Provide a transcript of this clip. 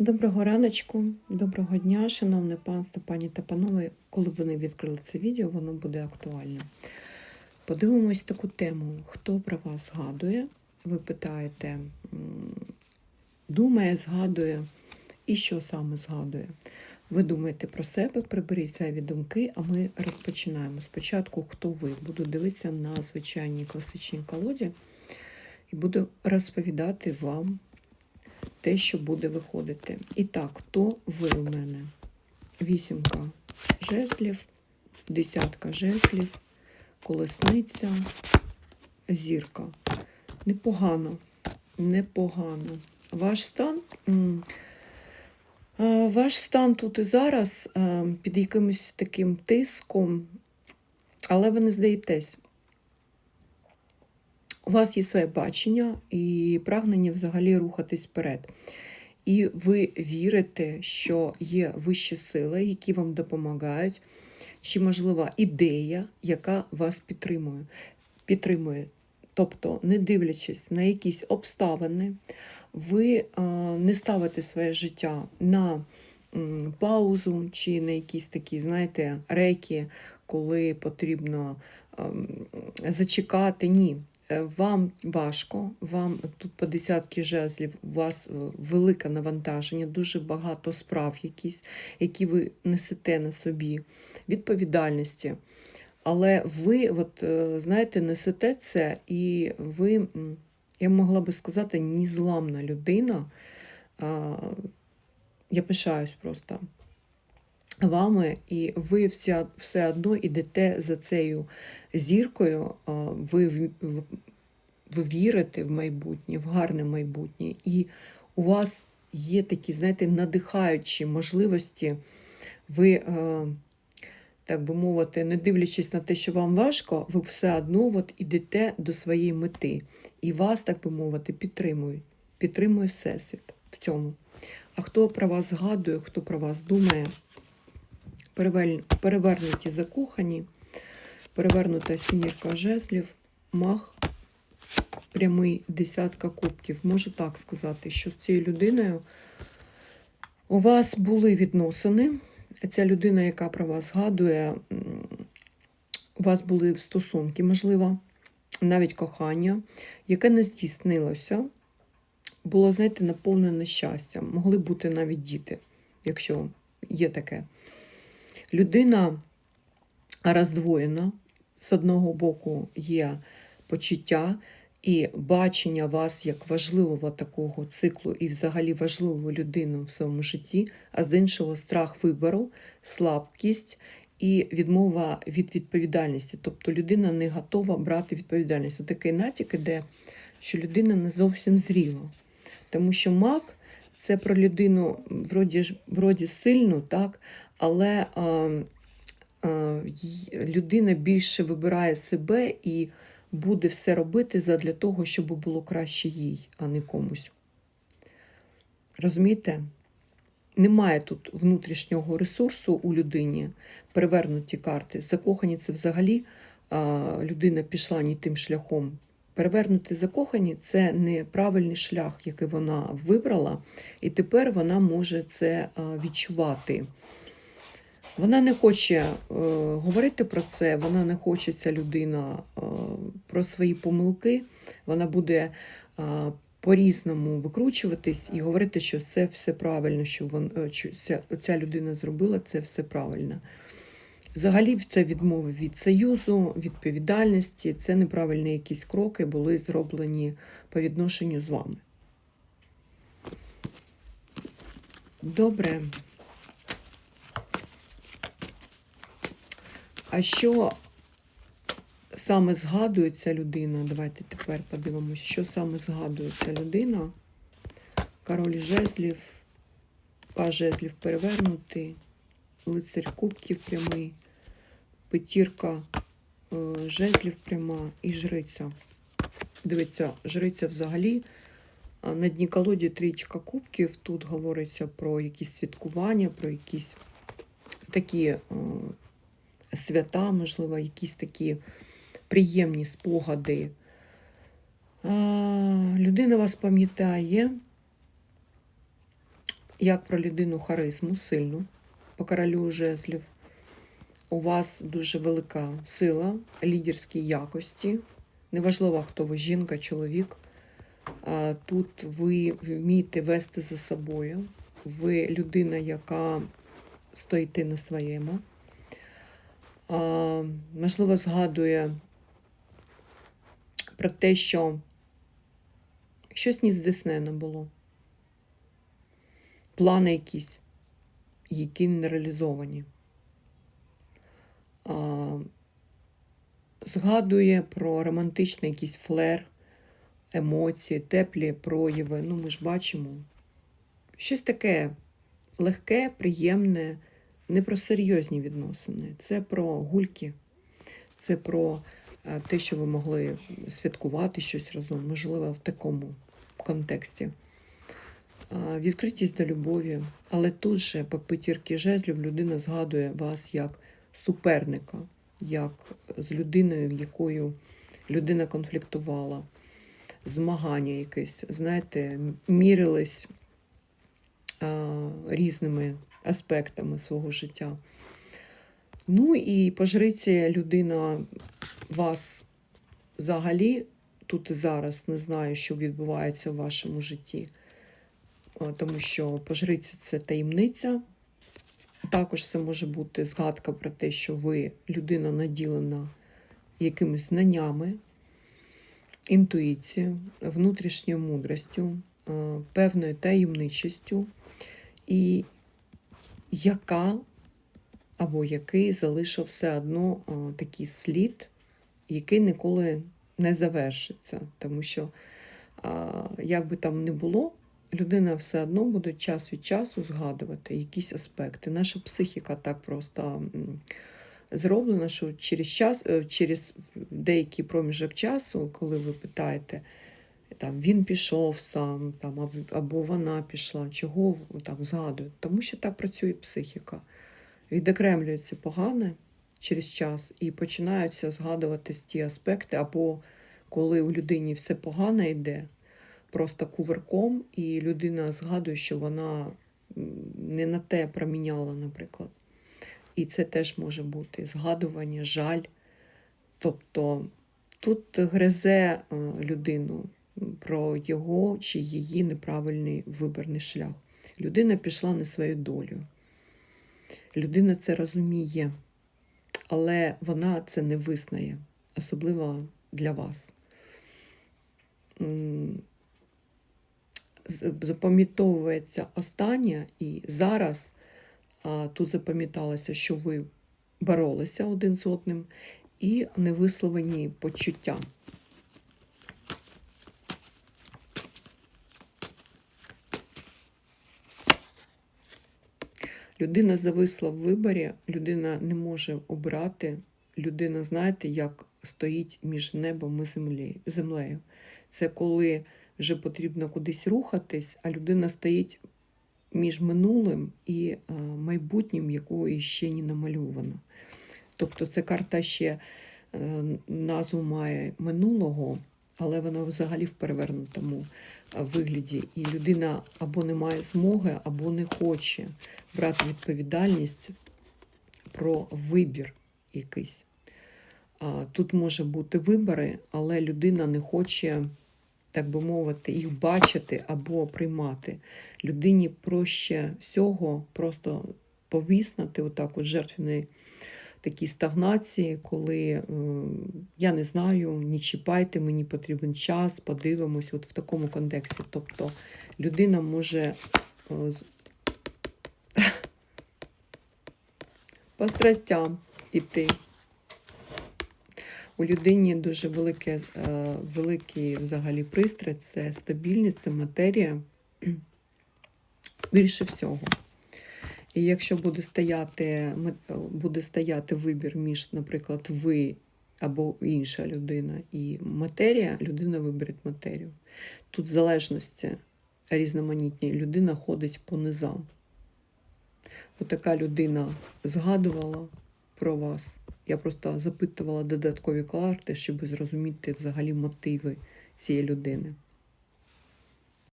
Доброго раночку, доброго дня, шановне панство, пані та панове. Коли вони відкрили це відео, воно буде актуальним. Подивимось таку тему. Хто про вас згадує? Ви питаєте, думає, згадує і що саме згадує. Ви думаєте про себе, приберіть зайві думки, а ми розпочинаємо. Спочатку, хто ви? Буду дивитися на звичайній класичній колоді і буду розповідати вам те, що буде виходити. І так, хто ви у мене? Вісімка жезлів, десятка жезлів, колесниця, зірка. Непогано, непогано. Ваш стан. Ваш стан тут і зараз е, під якимось таким тиском, але ви не здаєтесь. У вас є своє бачення і прагнення взагалі рухатись вперед. І ви вірите, що є вищі сили, які вам допомагають, чи, можливо, ідея, яка вас підтримує. підтримує. Тобто, не дивлячись на якісь обставини, ви не ставите своє життя на паузу чи на якісь такі, знаєте, рейки, коли потрібно зачекати. Ні. Е, Вам важко, вам тут по десятки жезлів, у вас е, велике навантаження, дуже багато справ якісь, які ви несете на собі, відповідальності. Але ви, от, е, знаєте, несете це, і ви, я могла би сказати, незламна людина. Я пишаюсь просто вами, і ви вся, все одно йдете за цією зіркою, ви, ви вірите в майбутнє, в гарне майбутнє, і у вас є такі, знаєте, надихаючі можливості. Ви, так би мовити, не дивлячись на те, що вам важко, ви все одно от ідете до своєї мети. І вас, так би мовити, підтримують. Підтримує Всесвіт в цьому. А хто про вас згадує, хто про вас думає, перевернуті закохані, перевернута сімірка жезлів, мах, прямий десятка кубків. Можу так сказати, що з цією людиною у вас були відносини. Ця людина, яка про вас згадує, у вас були стосунки, можливо, навіть кохання, яке не здійснилося, було, знаєте, наповнене щастям. Могли бути навіть діти, якщо є таке. Людина роздвоєна. З одного боку є почуття і бачення вас як важливого такого циклу і взагалі важливу людину в своєму житті, а з іншого страх вибору, слабкість і відмова від відповідальності. Тобто людина не готова брати відповідальність. Отакий натяк іде, що людина не зовсім зріла. Тому що мак це про людину вроді, вроді сильну, так, але людина більше вибирає себе і буде все робити задля того, щоб було краще їй, а не комусь. Розумієте? Немає тут внутрішнього ресурсу у людині, перевернуті карти. Закохані це взагалі людина пішла не тим шляхом. Перевернути закохані це неправильний шлях, який вона вибрала, і тепер вона може це відчувати. Вона не хоче е, говорити про це, вона не хоче ця людина е, про свої помилки. Вона буде е, по-різному викручуватись і говорити, що це все правильно, що, вон, е, ця, ця людина зробила це все правильно. Взагалі, це відмови від союзу, відповідальності, це неправильні якісь кроки були зроблені по відношенню з вами. Добре. А що саме згадує ця людина? Давайте тепер подивимось, що саме згадує ця людина. Король жезлів, паж жезлів перевернутий, лицар кубків прямий, п'ятірка е, жезлів пряма і жриця. Дивіться, жриця взагалі на дні колоді трічка кубків. Тут говориться про якісь святкування, про якісь такі е, свята, можливо, якісь такі приємні спогади. А, людина вас пам'ятає, як про людину харизму, сильну, по королю жезлів. У вас дуже велика сила, лідерські якості. Неважливо, хто ви, жінка, чоловік. Тут ви вмієте вести за собою. Ви людина, яка стоїте на своєму. Можливо, згадує про те, що щось не здійснено було. Плани якісь, які не реалізовані. Згадує про романтичний якийсь флер, емоції, теплі прояви. Ну, ми ж бачимо. Щось таке легке, приємне, не про серйозні відносини. Це про гульки, це про е, те, що ви могли святкувати щось разом, можливо, в такому контексті. Відкритість до любові. Але тут же по п'ятірки жезлів людина згадує вас як суперника, як з людиною, якою людина конфліктувала, змагання якесь, знаєте, мірились а, різними аспектами свого життя. Ну і по людина вас взагалі тут і зараз не знає, що відбувається в вашому житті, тому що по це таємниця. Також це може бути згадка про те, що ви людина наділена якимись знаннями, інтуїцією, внутрішньою мудростю, певною таємничістю, і яка або який залишив все одно такий слід, який ніколи не завершиться. Тому що, як би там не було, людина все одно буде час від часу згадувати якісь аспекти. Наша психіка так просто зроблена, що через час, е, через деякий проміжок часу, коли ви питаєте, там він пішов сам, там, або вона пішла, чого там згадують, тому що так працює психіка. Відокремлюється погане через час і починаються згадуватись ті аспекти, або коли у людині все погано йде, просто кувырком, і людина згадує, що вона не на те проміняла, наприклад. І це теж може бути згадування, жаль. Тобто тут гризе е, людину про його чи її неправильний виборний шлях. Людина пішла не свою долю. Людина це розуміє, але вона це не визнає, особливо для вас. Запам'ятовується останнє, і зараз а, тут запам'яталося, що ви боролися один з одним і невисловлені почуття. Людина зависла в виборі, людина не може обрати. Людина, знаєте, як стоїть між небом і землею. Це коли вже потрібно кудись рухатись, а людина стоїть між минулим і е, майбутнім, якої ще не намальовано. Тобто це карта ще е, назву має минулого, але вона взагалі в перевернутому вигляді. І людина або не має змоги, або не хоче брати відповідальність про вибір якийсь. Тут може бути вибори, але людина не хоче, так би мовити, їх бачити або приймати. Людині проще всього просто повіснути отак от жертвної такій стагнації, коли е, я не знаю, не чіпайте, мені потрібен час, подивимось, от в такому контексті. Тобто людина може е, по страстям іти. У людині дуже велике, е, великий взагалі пристрій це стабільність, це матерія більше всього. І якщо буде стояти, буде стояти вибір між, наприклад, ви або інша людина і матерія, людина вибере матерію. Тут в залежності різноманітні, людина ходить по низам. Отака людина згадувала про вас. Я просто запитувала додаткові карти, щоб зрозуміти взагалі мотиви цієї людини.